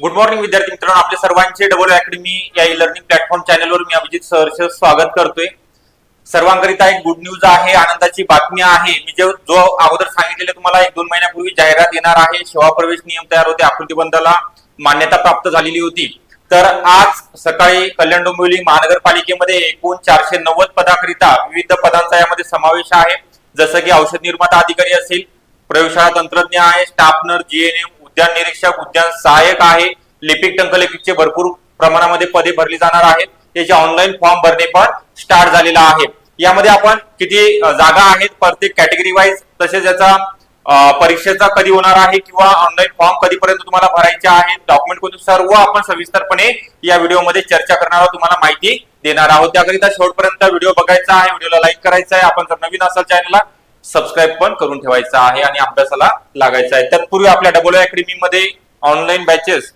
Good morning विद्यार्थी मित्रांनो. आपल्या सर्वांचे डबल अकॅडमी या ई लर्निंग प्लॅटफॉर्म चॅनलवर मी अभिजित सहर्ष स्वागत करतोय. सर्वांकरिता एक गुड न्यूज आहे आनंदाची बातमी आहे. मी जो जो अगोदर सांगितलेलं तुम्हाला एक दोन महिन्यापूर्वी जाहिरात येणार आहे सेवा प्रवेश नियम तयार होते आकृतीबंधाला मान्यता प्राप्त झालेली होती. तर आज सकाळी कल्याण डोंबिवली महानगरपालिकेमध्ये एकूण चारशे नव्वद पदाकरिता विविध पदांचा यामध्ये समावेश आहे. जसं की औषध निर्माता अधिकारी असेल प्रयोगशाळा तंत्रज्ञ आहे स्टाफ नर्स जीएनएम उद्यान निरीक्षक उद्यान सहाय्यक आहे. लिपिक टंकलिपिकचे भरपूर प्रमाणामध्ये पदे भरली जाणार आहेत. त्याचे ऑनलाईन फॉर्म भरणे पण स्टार्ट झालेला आहे. यामध्ये आपण किती जागा आहेत प्रत्येक कॅटेगरी वाईज तसेच याचा परीक्षेचा कधी होणार आहे किंवा ऑनलाईन फॉर्म कधीपर्यंत तुम्हाला भरायचे आहेत डॉक्युमेंट कोणते सर्व आपण सविस्तरपणे या व्हिडिओमध्ये चर्चा करणार आहोत. तुम्हाला माहिती देणार आहोत. त्याकरिता शेवटपर्यंत व्हिडिओ बघायचा आहे व्हिडिओला लाईक करायचा आहे. आपण जर नवीन असाल चॅनलला सबस्क्राईब पण करून ठेवायचा आहे आणि अभ्यासाला लागायचा आहे. तत्पूर्वी आपल्या डबल अकॅडमी मध्ये ऑनलाईन बॅचेस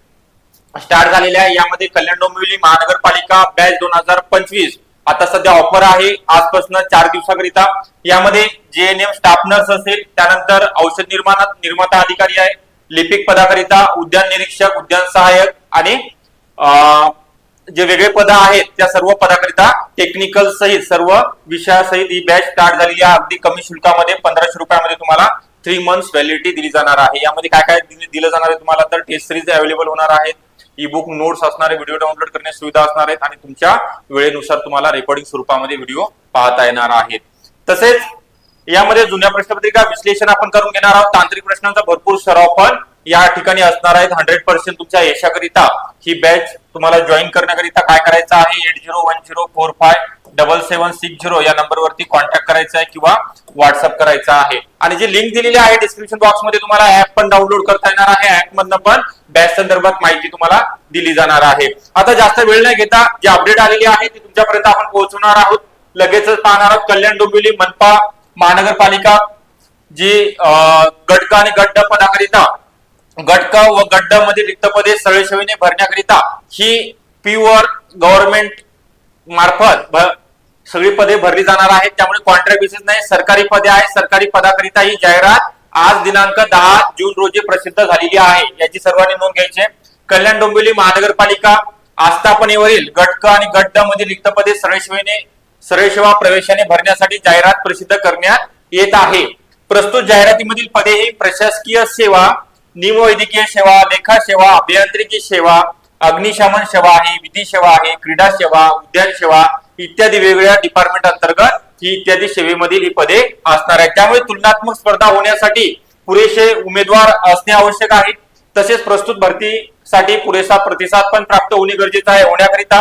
स्टार्ट झालेल्या आहे. यामध्ये कल्याण डोंबिवली महानगरपालिका बॅच दोन हजार पंचवीस. आता सध्या ऑफर आहे. आजपासून चार दिवसाकरिता. यामध्ये जेएनएम स्टाफ नर्स असेल. त्यानंतर औषध निर्माणात निर्माता अधिकारी आहे. लिपिक पदाकरिता उद्यान निरीक्षक उद्यान सहाय्यक आणि जे वेगळे पद आहेत त्या सर्व पदाकरिता टेक्निकल सहित सर्व विषयासहित ही बॅच स्टार्ट झालेली आहे. अगदी कमी शुल्कामध्ये पंधराशे रुपयामध्ये तुम्हाला थ्री मंथ्स व्हॅलिडिटी दिली जाणार आहे. यामध्ये काय काय दिलं जाणार आहे तुम्हाला? तर टेस्ट सिरीज अवेलेबल होणार आहेत. ई बुक नोट्स असणारे व्हिडिओ डाउनलोड करण्याची सुविधा असणार आहेत आणि तुमच्या वेळेनुसार तुम्हाला रेकॉर्डिंग स्वरूपामध्ये व्हिडिओ पाहता येणार आहेत. तसेच यामध्ये जुन्या प्रश्नपत्रिका विश्लेषण आपण करून घेणार आहोत. तांत्रिक प्रश्नांचा भरपूर सराव पण या ठिकाणी असणार आहेत. हंड्रेड पर्सेंट तुमच्या यशाकरिता ही बॅच तुम्हाला जॉईन करण्याकरिता काय करायचं आहे? Eight zero one zero four five double seven six zero या नंबरवरती कॉन्टॅक्ट करायचा आहे किंवा व्हॉट्सअप करायचा आहे. आणि जी लिंक दिलेली आहे डिस्क्रिप्शन बॉक्समध्ये तुम्हाला ऍप पण डाउनलोड करता येणार आहे. ऍप मधनं पण बॅच संदर्भात माहिती तुम्हाला दिली जाणार आहे. आता जास्त वेळ नाही घेता जी अपडेट आलेली आहे ती तुमच्यापर्यंत आपण पोहोचवणार आहोत. लगेचच पाहणार आहोत. कल्याण डोंबिवली मनपा महानगरपालिका जी गटका आणि गट पदाकरिता गटक व गड्डामध्ये रिक्त पदे सरळसेवीने भरण्याकरिता ही प्युअर गव्हर्नमेंट मार्फत सगळी पदे भरली जाणार आहेत. त्यामुळे कॉन्ट्रॅक्ट बेसिस नाही सरकारी पदे आहेत. सरकारी पदाकरिता ही जाहिरात आज दिनांक दहा जून रोजी प्रसिद्ध झालेली आहे. याची सर्वांनी नोंद घ्यायची कल्याण डोंबिवली महानगरपालिका आस्थापनेवरील गटक आणि गड्डमध्ये रिक्त पदे सरळसेवीने सरळसेवा प्रवेशाने भरण्यासाठी जाहिरात प्रसिद्ध करण्यात येत आहे. प्रस्तुत जाहिरातीमधील पदे ही प्रशासकीय सेवा निमवैद्यकीय सेवा लेखा सेवा अभियांत्रिकी सेवा अग्निशमन सेवा आहे विधी सेवा आहे क्रीडा सेवा उद्यान सेवा इत्यादी वेगवेगळ्या डिपार्टमेंट अंतर्गत ही इत्यादी सेवेमधील ही पदे असणार आहेत. त्यामुळे तुलनात्मक स्पर्धा होण्यासाठी पुरेसे उमेदवार असणे आवश्यक आहे. तसेच प्रस्तुत भरतीसाठी पुरेसा प्रतिसाद पण प्राप्त होणे गरजेचं आहे. होण्याकरिता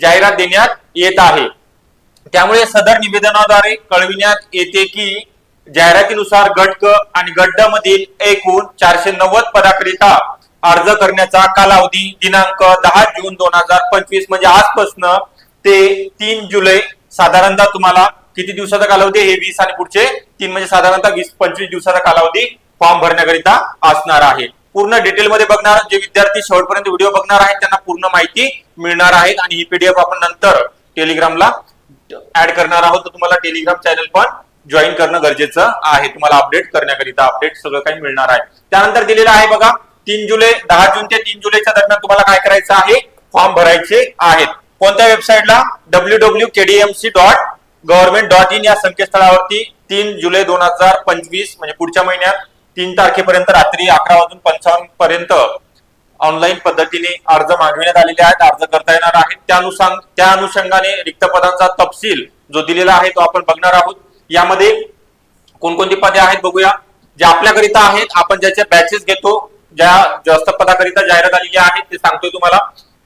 जाहिरात देण्यात येत आहे. त्यामुळे सदर निवेदनाद्वारे कळविण्यात येते की जाहिरातीनुसार गट आणि गड्ड मधील एकूण चारशे नव्वद पदाकरिता अर्ज करण्याचा कालावधी दिनांक दहा जून दोन हजार पंचवीस म्हणजे आजपासून ते तीन जुलै. साधारणतः तुम्हाला किती दिवसाचा कालावधी हे वीस आणि पुढचे तीन म्हणजे साधारणतः वीस पंचवीस दिवसाचा कालावधी फॉर्म भरण्याकरिता असणार आहे. पूर्ण डिटेल मध्ये बघणार जे विद्यार्थी शेवटपर्यंत व्हिडिओ बघणार आहेत त्यांना पूर्ण माहिती मिळणार आहे आणि ही पीडीएफ आपण नंतर टेलिग्रामला ऍड करणार आहोत. तर तुम्हाला टेलिग्राम चॅनल पण जॉईन करणं गरजेचं आहे. तुम्हाला अपडेट करण्याकरिता अपडेट सगळं काही मिळणार आहे. त्यानंतर दिलेलं आहे बघा तीन जुलै दहा जून ते तीन जुलैच्या दरम्यान तुम्हाला काय करायचं आहे? फॉर्म भरायचे आहेत. कोणत्या वेबसाईटला W W KDMC dot government dot in या संकेतस्थळावरती तीन जुलै दोन हजार पंचवीस म्हणजे पुढच्या महिन्यात तीन तारखेपर्यंत रात्री अकरा वाजून पंचावन्न पर्यंत ऑनलाईन पद्धतीने अर्ज मागविण्यात आलेले आहेत अर्ज करता येणार आहेत. त्यानुसार त्या अनुषंगाने रिक्त पदांचा तपशील जो दिलेला आहे तो आपण बघणार आहोत. यामध्ये कोणकोणती पदे आहेत बघूया. जे आपल्याकरिता आहेत आपण ज्याच्या बॅचेस घेतो ज्या जास्त पदाकरिता जाहिरात आलेली आहे ते सांगतोय तुम्हाला.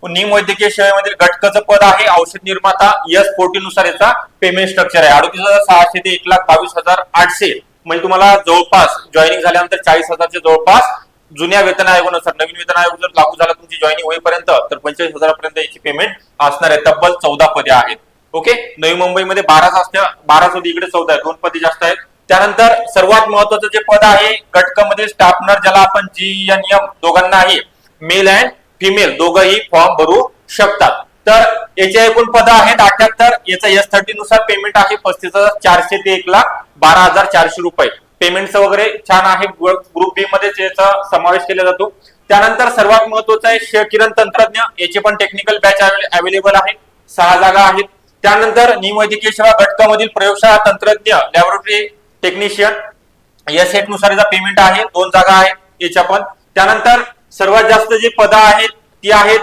निम वैद्यकीय सेवेमधील घटकाचं पद आहे औषध निर्माता यस फोर्टी नुसार याचा पेमेंट स्ट्रक्चर आहे. अडतीस हजार सहाशे ते एक लाख बावीस हजार आठशे. म्हणजे तुम्हाला जवळपास जॉईनिंग झाल्यानंतर चाळीस हजारच्या जवळपास जुन्या वेतन आयोगानुसार नवीन वेतन आयोग जर लागू झाला तुमची जॉईनिंग होईपर्यंत तर पंचेचाळीस हजारापर्यंत याची पेमेंट असणार आहे. तब्बल चौदा पदे आहेत. ओके? नवी मुंबईमध्ये बाराच असते बाराच होती इकडे चौदा आहे दोन पदे जास्त आहेत. त्यानंतर सर्वात महत्वाचं जे पद आहे घटकामध्ये स्टाफनर ज्याला आपण जी एन एम दोघांना आहे मेल अँड फिमेल दोघंही फॉर्म भरू शकतात. तर याचे एकूण पद आहेत अठ्याहत्तर. याचा एस थर्टी नुसार पेमेंट आहे पस्तीस हजार चारशे ते एक लाख बारा हजार चारशे रुपये. पेमेंटचं वगैरे छान आहे. ग्रुप बी मध्येच याचा समावेश केला जातो. त्यानंतर सर्वात महत्वाचं आहे किरण तंत्रज्ञ. याची पण टेक्निकल बॅच अवेलेबल आहे. सहा जागा आहेत. त्यानंतर निमवैद्यकीय सेवा घटकामधील प्रयोगशाळा तंत्रज्ञ लॅबोरेटरी टेक्निशियन या सेटनुसार याचा पेमेंट आहे. दोन जागा आहेत याच्या पण. त्यानंतर सर्वात जास्त जी पदं आहेत ती आहेत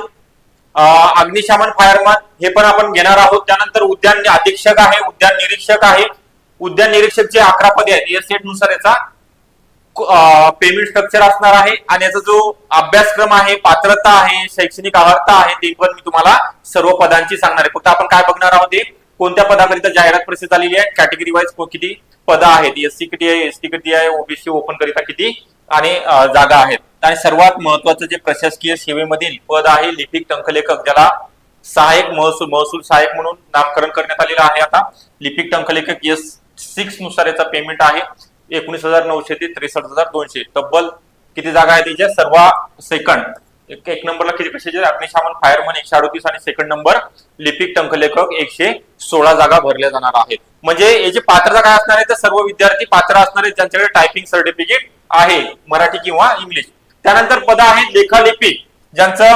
अग्निशमन फायरमन हे पण आपण घेणार आहोत. त्यानंतर उद्यान अधीक्षक आहे उद्यान निरीक्षक आहे. उद्यान निरीक्षक जे अकरा पदे आहेत या सेटनुसार याचा पेमेंट स्ट्रक्चर असणार आहे आणि याचा जो अभ्यासक्रम आहे पात्रता आहे शैक्षणिक अर्हता आहे ते पण मी तुम्हाला सर्व पदांची सांगणार आहे. फक्त आपण काय बघणार आहोत ते? कोणत्या पदाकरिता जाहिरात प्रसिद्ध झालेली आहे? कॅटेगरी वाईज किती पदं आहेत? एससी किती आहे? एसटी किती आहे? ओबीसी ओपन करिता किती? आणि जागा आहेत. आणि सर्वात महत्वाचं जे प्रशासकीय सेवेमधील पद आहे लिपिक टंकलेखक ज्याला सहाय्यक महसूल महसूल सहाय्यक म्हणून नामकरण करण्यात आलेलं आहे आता. लिपिक टंकलेखक एस सिक्सनुसार याचा पेमेंट आहे. एकोणीस हजार नऊशे ते त्रेसष्ट हजार दोनशे. तब्बल किती जागा आहे त्याच्या सर्व सेकंड. एक एक नंबरला किती कशाचे अग्निशामन फायरमन एकशे अडतीस आणि सेकंड नंबर लिपिक टंकलेखक एकशे सोळा जागा भरल्या जाणार आहेत. म्हणजे याची पात्रता काय असणार आहे तर सर्व विद्यार्थी पात्र असणार आहेत ज्यांच्याकडे टायपिंग सर्टिफिकेट आहे मराठी किंवा इंग्लिश. त्यानंतर पद आहेत लेखालिपिक ज्यांचं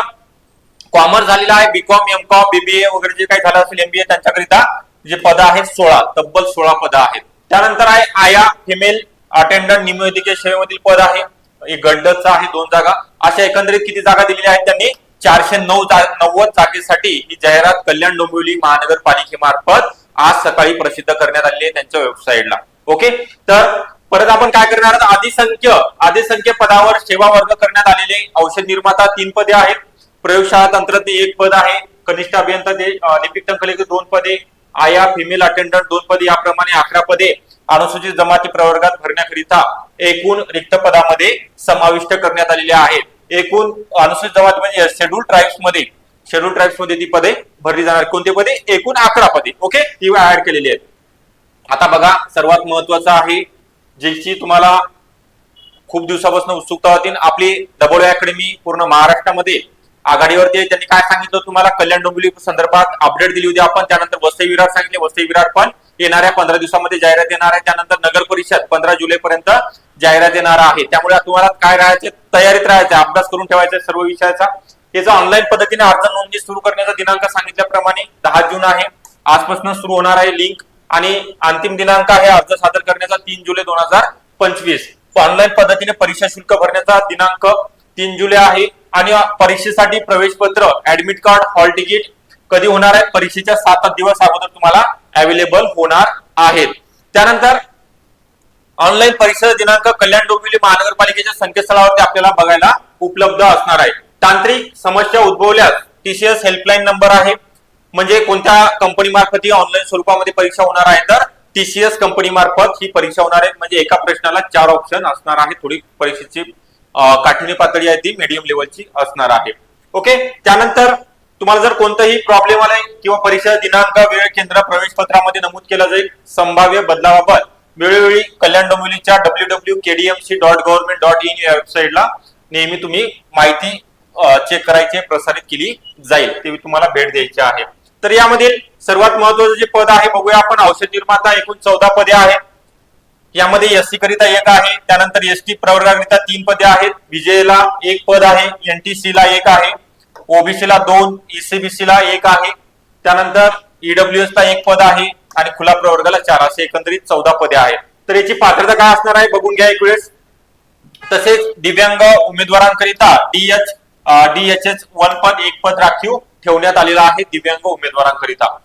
कॉमर्स झालेलं आहे बीकॉम एम कॉम बीबीए वगैरे जे काही झालं असेल एमबीए त्यांच्याकरिता जे पद आहेत सोळा. तब्बल सोळा पद आहेत. त्यानंतर आहे आया फिमेल अटेंडंट निमवैद्यकीय सेवेमधील पद आहे. एक गड्डचं आहे दोन जागा. अशा एकंदरीत किती जागा दिलेल्या आहेत त्यांनी? चारशे नऊ नव्वद जागेसाठी ही जाहिरात कल्याण डोंबिवली महानगरपालिकेमार्फत आज सकाळी प्रसिद्ध करण्यात आली आहे त्यांच्या वेबसाईटला ओके? तर परत आपण काय करणार आहोत? अधिसंख्य अधिसंख्य पदावर सेवा वर्ग करण्यात आलेले औषध निर्माता तीन पदे आहेत. प्रयोगशाळा तंत्रज्ञ एक पद आहे. कनिष्ठ अभियंता ते लिपिक टंकलेखक दोन पदे. आया फिमेल अटेंडंट दोन पदे याप्रमाणे अकरा पदे अनुसूचित जमाती प्रवर्गात भरण्याकरिता एकूण रिक्त पदामध्ये समाविष्ट करण्यात आलेले आहेत. एकूण अनुसूचित जमाती म्हणजे शेड्यूल ट्राईब्समध्ये शेड्यूल ट्राईब्समध्ये ती पदे भरली जाणार. कोणती पदे? एकूण अकरा पदे. ओके ती ऍड केलेली आहेत. आता बघा सर्वात महत्वाचं आहे ज्याची तुम्हाला खूप दिवसापासून उत्सुकता होती आपली डबल अकॅडमी पूर्ण महाराष्ट्रामध्ये आघाडीवरती त्यांनी काय सांगितलं तुम्हाला? कल्याण डोंबिवली संदर्भात अपडेट दिली होती आपण. त्यानंतर वसई विरार सांगितले. वसई विरार पण येणाऱ्या पंधरा दिवसामध्ये जाहिरात येणार आहे. त्यानंतर नगर परिषद पंधरा जुलै पर्यंत जाहिरात येणार आहे. त्यामुळे तुम्हाला काय राहायचे? तयारीत राहायचे अभ्यास करून ठेवायचा सर्व विषयाचा. याचा ऑनलाईन पद्धतीने अर्ज नोंदणी सुरू करण्याचा दिनांक सांगितल्याप्रमाणे दहा जून आहे. आजपासून सुरू होणार आहे लिंक आणि अंतिम दिनांक आहे अर्ज सादर करण्याचा तीन जुलै दोन हजार पंचवीस. ऑनलाईन पद्धतीने परीक्षा शुल्क भरण्याचा दिनांक तीन जुलै आहे. आणि परीक्षेसाठी प्रवेश पत्र ऍडमिट कार्ड हॉल तिकीट कधी होणार आहे? परीक्षेच्या सात आठ दिवस अगोदर तुम्हाला अवेलेबल होणार आहेत. त्यानंतर ऑनलाईन परीक्षा दिनांक कल्याण डोंबिवली महानगरपालिकेच्या संकेतस्थळावरती आपल्याला बघायला उपलब्ध असणार आहे. तांत्रिक समस्या उद्भवल्यास टीसीएस हेल्पलाईन नंबर आहे. म्हणजे कोणत्या कंपनी मार्फत ही ऑनलाईन स्वरूपामध्ये परीक्षा होणार आहे? तर टीसीएस कंपनी मार्फत ही परीक्षा होणार आहे. म्हणजे एका प्रश्नाला चार ऑप्शन असणार आहे. थोडी परीक्षेची काठिण्य पातळी आहे ती मीडियम लेवलची असणार आहे. ओके त्यानंतर तुम्हाला जर कोणताही प्रॉब्लेम आलाय किंवा परीक्षा दिनांक वेळ केंद्र प्रवेश पत्रामध्ये नमूद केला जाईल संभाव्य बदलाबाबत वेळोवेळी Kalyan डोंबिवलीच्या W W KDMC dot government dot in या वेबसाईटला नेहमी तुम्ही माहिती चेक करायची प्रसारित केली जाईल. ते तुम्हाला भेट द्यायची आहे. तर यामधील सर्वात महत्वाचं जे पद आहे बघूया आपण. औषध निर्माता एकूण चौदा पदे आहेत. यामध्ये एससी करिता एक आहे त्यानंतर एसटी प्रवर्गाकरिता तीन पदे आहेत. विजयला एक पद आहे एनटीसी ला एक आहे ओबीसी ला दोन ईसीबीसी ला एक आहे. त्यानंतर ईडब्ल्यूएस ला एक पद आहे आणि खुला प्रवर्गाला चार असे एकंदरीत चौदा पदे आहेत. तर याची पात्रता काय असणार आहे? बघून घ्या एक वेळेस. तसेच दिव्यांग उमेदवारांकरिता डीएच डीएचएच वन पद एक पद राखीव ठेवण्यात आलेला आहे दिव्यांग उमेदवारांकरिता.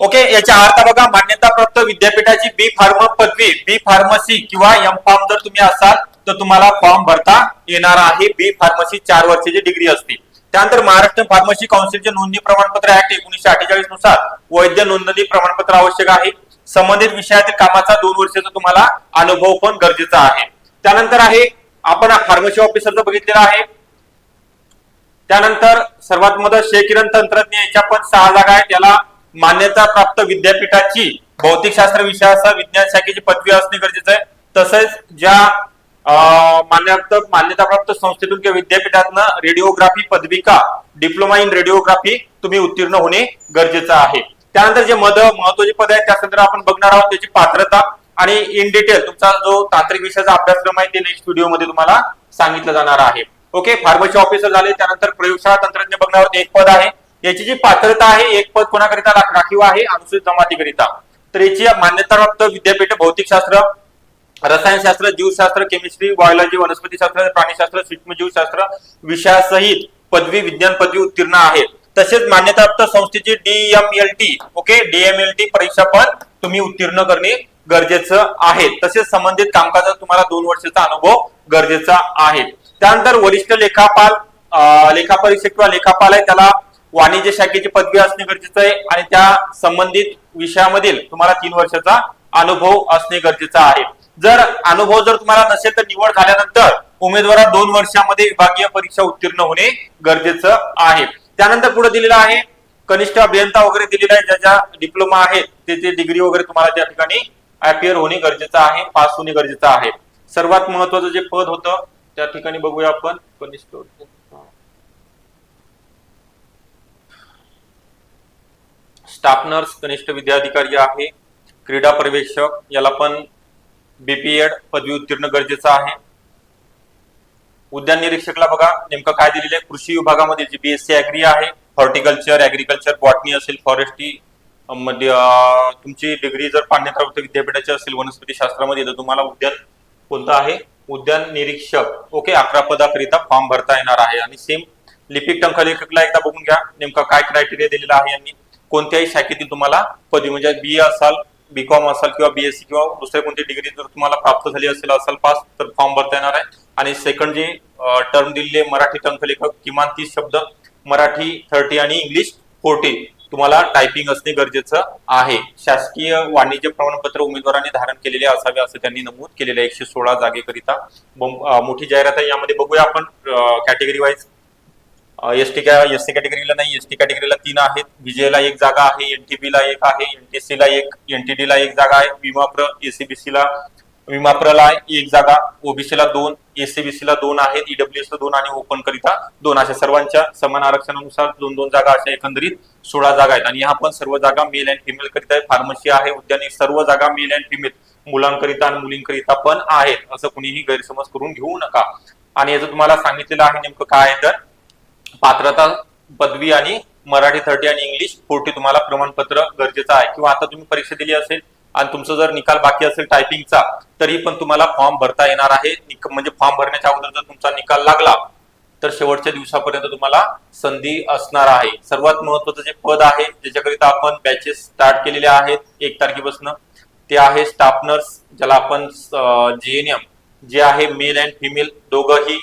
ओके याच्या अर्थ बघा मान्यताप्राप्त विद्यापीठाची बी फार्म पदवी बी फार्मसी किंवा एम फार्म जर तुम्ही असाल तर तुम्हाला फॉर्म भरता येणार आहे. बी फार्मसी चार वर्षाची डिग्री असते त्यानंतर महाराष्ट्र फार्मसी काउन्सिलचे नोंदणी प्रमाणपत्र ऍक्ट एकोणीशे अठ्ठेचाळीसनुसार वैद्य नोंदणी प्रमाणपत्र आवश्यक आहे. संबंधित विषयातील कामाचा दोन वर्षाचा तुम्हाला अनुभव पण गरजेचा आहे. त्यानंतर आहे आपण फार्मसी ऑफिसरचं बघितलेलं आहे त्यानंतर सर्वात मोठं शेकिरण तंत्रज्ञ याच्या पण सहा जागा आहेत. त्याला मान्यता प्राप्त विद्यापीठाची भौतिकशास्त्र विषयासह विज्ञान शाखेची पदवी असणे गरजेचं आहे. तसेच ज्या मान्यता मान्यताप्राप्त संस्थेतून किंवा विद्यापीठातनं रेडिओग्राफी पदविका डिप्लोमा इन रेडिओग्राफी तुम्ही उत्तीर्ण होणे गरजेचं आहे. त्यानंतर जे मद महत्त्वाचे पद आहेत त्या संदर्भात आपण बघणार आहोत त्याची पात्रता आणि इन डिटेल तुमचा जो तांत्रिक विषयाचा अभ्यासक्रम आहे ते नेक्स्ट व्हिडिओमध्ये तुम्हाला सांगितलं जाणार आहे. ओके फार्मसी ऑफिसर झाले त्यानंतर प्रयोगशाळा तंत्रज्ञ बघण्यावर एक पद आहे. याची जी पात्रता आहे एक पद कोणाकरिता राखीव आहे अनुसूचित जमातीकरिता. तर याची मान्यताप्राप्त विद्यापीठ भौतिकशास्त्र रसायनशास्त्र जीवशास्त्र केमिस्ट्री बायोलॉजी वनस्पतीशास्त्र प्राणीशास्त्र सूक्ष्मजीवशास्त्र विषयासहित पदवी विज्ञान पदवी उत्तीर्ण आहेत. तसेच मान्यताप्राप्त संस्थेची डीएमएलटी ओके? डीएमएलटी परीक्षा पण तुम्ही उत्तीर्ण करणे गरजेचं आहे. तसेच संबंधित कामकाजात तुम्हाला दोन वर्षाचा अनुभव गरजेचा आहे. त्यानंतर वरिष्ठ लेखापाल लेखापरीक्षक किंवा लेखापाल आहे त्याला वाणिज्य शाखेची पदवी असणे गरजेचं आहे आणि त्या संबंधित विषयामधील तुम्हाला तीन वर्षाचा अनुभव असणे गरजेचं आहे. जर अनुभव जर तुम्हाला नसेल तर निवड झाल्यानंतर उमेदवारा दोन वर्षामध्ये विभागीय परीक्षा उत्तीर्ण होणे गरजेचं आहे. त्यानंतर पुढे दिलेलं आहे कनिष्ठ अभियंता वगैरे दिलेला आहे ज्याच्या डिप्लोमा आहेत त्याचे डिग्री वगैरे तुम्हाला त्या ठिकाणी अपियर होणे गरजेचं आहे पास होणे गरजेचं आहे. सर्वात महत्वाचं जे पद होतं त्या ठिकाणी बघूया आपण कनिष्ठ स्टाफ नर्स कनिष्ठ विद्याधिकारी आहे क्रीडा पर्यवेक्षक याला पण बीपीएड पदवी उत्तीर्ण गरजेचं आहे. उद्यान निरीक्षकला बघा नेमकं काय दिलेलं आहे? कृषी विभागामध्ये जी बीएससी अॅग्री आहे हॉर्टिकल्चर ऍग्रिकल्चर बॉटनी असेल फॉरेस्ट्री मध्ये तुमची डिग्री जर मान्यताप्राप्त विद्यापीठाची असेल वनस्पती शास्त्रामध्ये तर तुम्हाला उद्यान कोणतं आहे? उद्यान निरीक्षक. ओके अकरा पदाकरिता फॉर्म भरता येणार आहे. आणि सेम लिपिक टंकलेखकला एकदा बघून घ्या नेमका काय क्रायटेरिया दिलेला आहे यांनी. कोणत्याही शाखेतील तुम्हाला पदवी म्हणजे बी असाल बीकॉम असाल किंवा बीएससी किंवा दुसऱ्या कोणती डिग्री जर तुम्हाला प्राप्त झाली असेल असाल पास तर फॉर्म भरता येणार आहे. आणि सेकंड जे टर्म दिलेले मराठी लेखक किमान तीस शब्द मराठी थर्टी आणि इंग्लिश फोर्टी तुम्हाला टायपिंग असणे गरजेचं आहे. शासकीय वाणिज्य प्रमाणपत्र उमेदवारांनी धारण केलेले असावे असं त्यांनी नमूद केलेलं आहे एकशे सोळा जागेकरिता. मोठी जाहिरात आहे. यामध्ये बघूया आपण category wise S T S कॅटेगरीला नाही एस टी कॅटेगरीला तीन आहेत. विजयला एक जागा आहे एनटीपी ला एक आहे एनटीसी ला एक एनटीडी ला एक जागा आहे विमाप्र एसीबीसी ला विमाप्रला एक जागा ओबीसी ला दोन एसीबीसीला दोन आहेत ईडब्ल्यूएसला दोन आणि ओपन करिता दोन. अशा सर्वांच्या समान आरक्षणानुसार दोन दोन जागा अशा एकंदरीत सोळा जागा आहेत. आणि ह्या पण सर्व जागा मेल अँड फिमेल करिता आहे फार्मसी आहे उद्यानिक सर्व जागा मेल अँड फिमेल मुलांकरिता आणि मुलींकरिता पण आहेत. असं कुणीही गैरसमज करून घेऊ नका. आणि याचं तुम्हाला सांगितलेलं आहे नेमकं काय आहे तर पात्रता पदवी आणि मराठी थर्टी आणि इंग्लिश फोर्टी तुम्हाला प्रमाणपत्र गरजेचं आहे. किंवा आता तुम्ही परीक्षा दिली असेल आणि तुमचा जर निकाल बाकी असेल टायपिंगचा तरी पण तुम्हाला फॉर्म भरता येणार आहे. निक- म्हणजे फॉर्म भरण्याच्या अगोदर जर तुमचा निकाल लागला तर शेवटच्या दिवसापर्यंत तुम्हाला संधी असणार आहे. सर्वात महत्वाचं जे पद आहे ज्याच्याकरिता आपण बॅचेस स्टार्ट केलेले आहेत एक तारखेपासून ते आहे स्टाफ नर्स ज्याला आपण जीएनएम जे आहे मेल अँड फिमेल दोघंही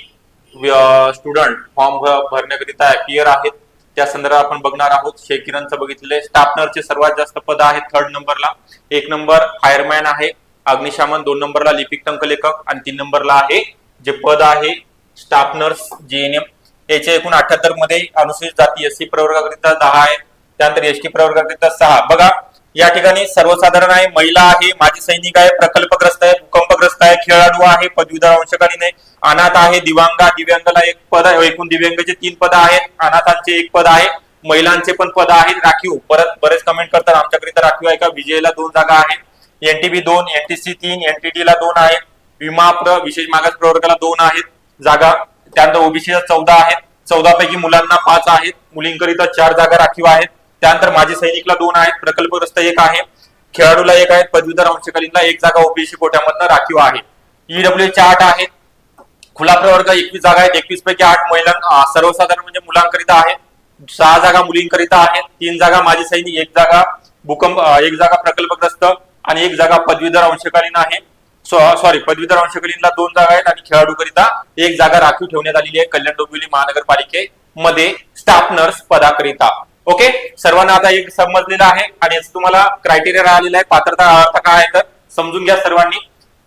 स्टुडंट फॉर्म भरण्याकरिता अपियर आहेत. त्या संदर्भात आपण बघणार आहोत. शेकिरणचं बघितलेलं स्टाफनरचे सर्वात जास्त पद आहेत थर्ड नंबरला एक नंबर फायरमॅन आहे. अग्निशामन दोन नंबरला लिपिक टंकलेखक आणि तीन नंबरला आहे जे पद आहे स्टाफ नर्स जीएनएम याच्या एकूण अठ्याहत्तरमध्ये अनुसूचित जाती एससी प्रवर्गाकरिता दहा आहे. त्यानंतर एसटी प्रवर्गाकरिता सहा. बघा या ठिकाणी सर्वसाधारण आहे. महिला आहे माजी सैनिक आहे प्रकल्पग्रस्त आहे भूकंप तटस्थ आहे. खेळाडू आहे पदवीधर अंशकालीन आहे अनाथ आहे दिव्यांगा दिव्यांगाला एक पद आहे एकूण दिव्यांगाचे तीन पद आहेत. अनाथांचे एक पद आहे. महिलांचे पण पद आहेत. राखीव. परत बरेच कमेंट करतात. आमच्याकरिता राखीव आहे का? विजयला दोन जागा आहेत. एनटीबी दोन एनटीसी तीन एनटीडी ला दोन आहेत. विमा प्र विशेष मागास प्रवर्गाला दोन आहेत. जागा त्यानंतर ओबीसीला चौदा आहेत. चौदा पैकी मुलांना पाच आहेत. मुलींकरिता चार जागा राखीव आहेत. त्यानंतर माजी सैनिकला दोन आहेत. प्रकल्पग्रस्त एक आहे. खेळाडूला एक आहे पदवीधर अंशकालीनला एक जागा ओबीसी कोट्यामधनं राखीव आहे. ईडब्ल्यू चे आठ आहेत. खुला प्रवर्ग एकवीस जागा आहेत. एकवीस पैकी आठ महिला सर्वसाधारण म्हणजे मुलांकरिता आहेत सहा जागा मुलींकरिता आहेत. तीन जागा माजी सैनिक एक जागा भूकंप एक जागा प्रकल्पग्रस्त आणि एक जागा पदवीधर अंशकालीन आहे. सॉरी पदवीधर अंशकालीनला दोन जागा आहेत आणि खेळाडूकरिता एक जागा राखीव ठेवण्यात आलेली आहे. कल्याण डोंबिवली महानगरपालिकेमध्ये स्टाफ नर्स पदाकरिता. ओके? सर्वांना आता एक समजलेलं आहे आणि तुम्हाला क्रायटेरिया राहिलेला आहे पात्रता अर्थ काय आहे तर समजून घ्या सर्वांनी.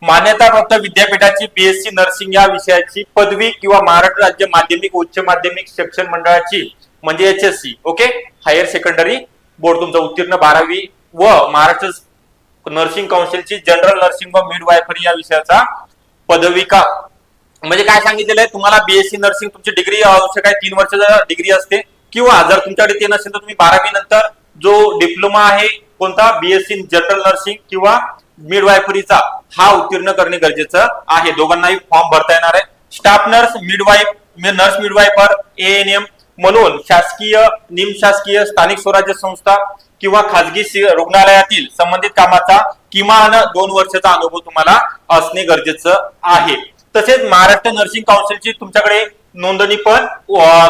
मान्यताप्राप्त विद्यापीठाची बीएससी नर्सिंग या विषयाची पदवी किंवा महाराष्ट्र राज्य माध्यमिक उच्च माध्यमिक शिक्षण मंडळाची म्हणजे H S C okay? Higher secondary board तुमचं उत्तीर्ण बारावी व महाराष्ट्र नर्सिंग काउन्सिलची जनरल नर्सिंग व मिडवायफरी या विषयाचा पदविका म्हणजे काय सांगितलेलं आहे? तुम्हाला बीएससी नर्सिंग तुमची डिग्री आवश्यक आहे. तीन वर्षाचा डिग्री असते. किंवा जर तुमच्याकडे ते नसेल तर तुम्ही बारावी नंतर जो डिप्लोमा आहे कोणता? बीएससी जनरल नर्सिंग किंवा मिडवायफरीचा हा उत्तीर्ण करणे गरजेचं आहे. दोघांनाही फॉर्म भरता येणार आहे. Staff nurse midwife nurse midwife ANM म्हणून शासकीय निमशासकीय स्थानिक स्वराज्य संस्था किंवा खाजगी रुग्णालयातील संबंधित कामाचा किमान दोन वर्षाचा अनुभव तुम्हाला असणे गरजेचं आहे. तसेच महाराष्ट्र नर्सिंग काउन्सिलची तुमच्याकडे नोंदणी पण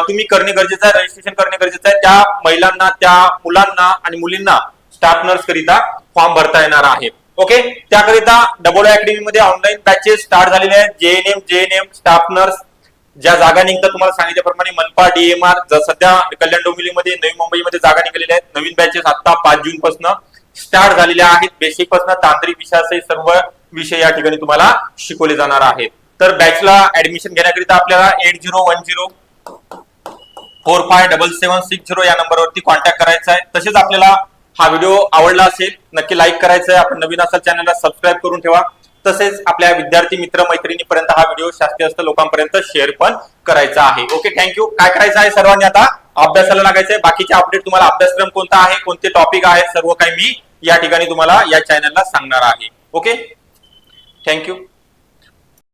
तुम्ही करणे गरजेचं आहे रजिस्ट्रेशन करणे गरजेचं आहे. त्या महिलांना त्या मुलांना आणि मुलींना स्टाफ नर्स करिता फॉर्म भरता येणार आहे. ओके त्याकरिता डबल अकॅडमी मध्ये ऑनलाईन बॅचेस स्टार्ट झालेले आहेत. जेएनएम जेएनएम स्टाफ नर्स ज्या जागा निघतात तुम्हाला सांगितल्याप्रमाणे मनपा डीएमआर सध्या कल्याण डोंबिवलीमध्ये नवी मुंबईमध्ये जागा निघालेल्या आहेत. नवीन बॅचेस आता पाच जून पासून स्टार्ट झालेल्या आहेत. बेसिकपासून तांत्रिक विषयाचे सर्व विषय या ठिकाणी तुम्हाला शिकवले जाणार आहेत. तर बॅचला ऍडमिशन घेण्याकरिता आपल्याला eight zero one zero four five double seven six zero या नंबरवरती कॉन्टॅक्ट करायचा आहे. तसेच आपल्याला हा व्हिडिओ आवडला असेल नक्की लाईक करायचा आहे. आपण नवीन असाल चॅनलला सबस्क्राईब करून ठेवा. तसेच आपल्या विद्यार्थी मित्र मैत्रिणीपर्यंत हा व्हिडिओ शास्त्रीय लोकांपर्यंत शेअर पण करायचा आहे. ओके थँक्यू काय करायचं आहे सर्वांनी आता? अभ्यासाला लागायचं आहे. बाकीचे अपडेट तुम्हाला अभ्यासक्रम कोणता आहे कोणते टॉपिक आहे सर्व काही मी या ठिकाणी तुम्हाला या चॅनलला सांगणार आहे. Okay thank you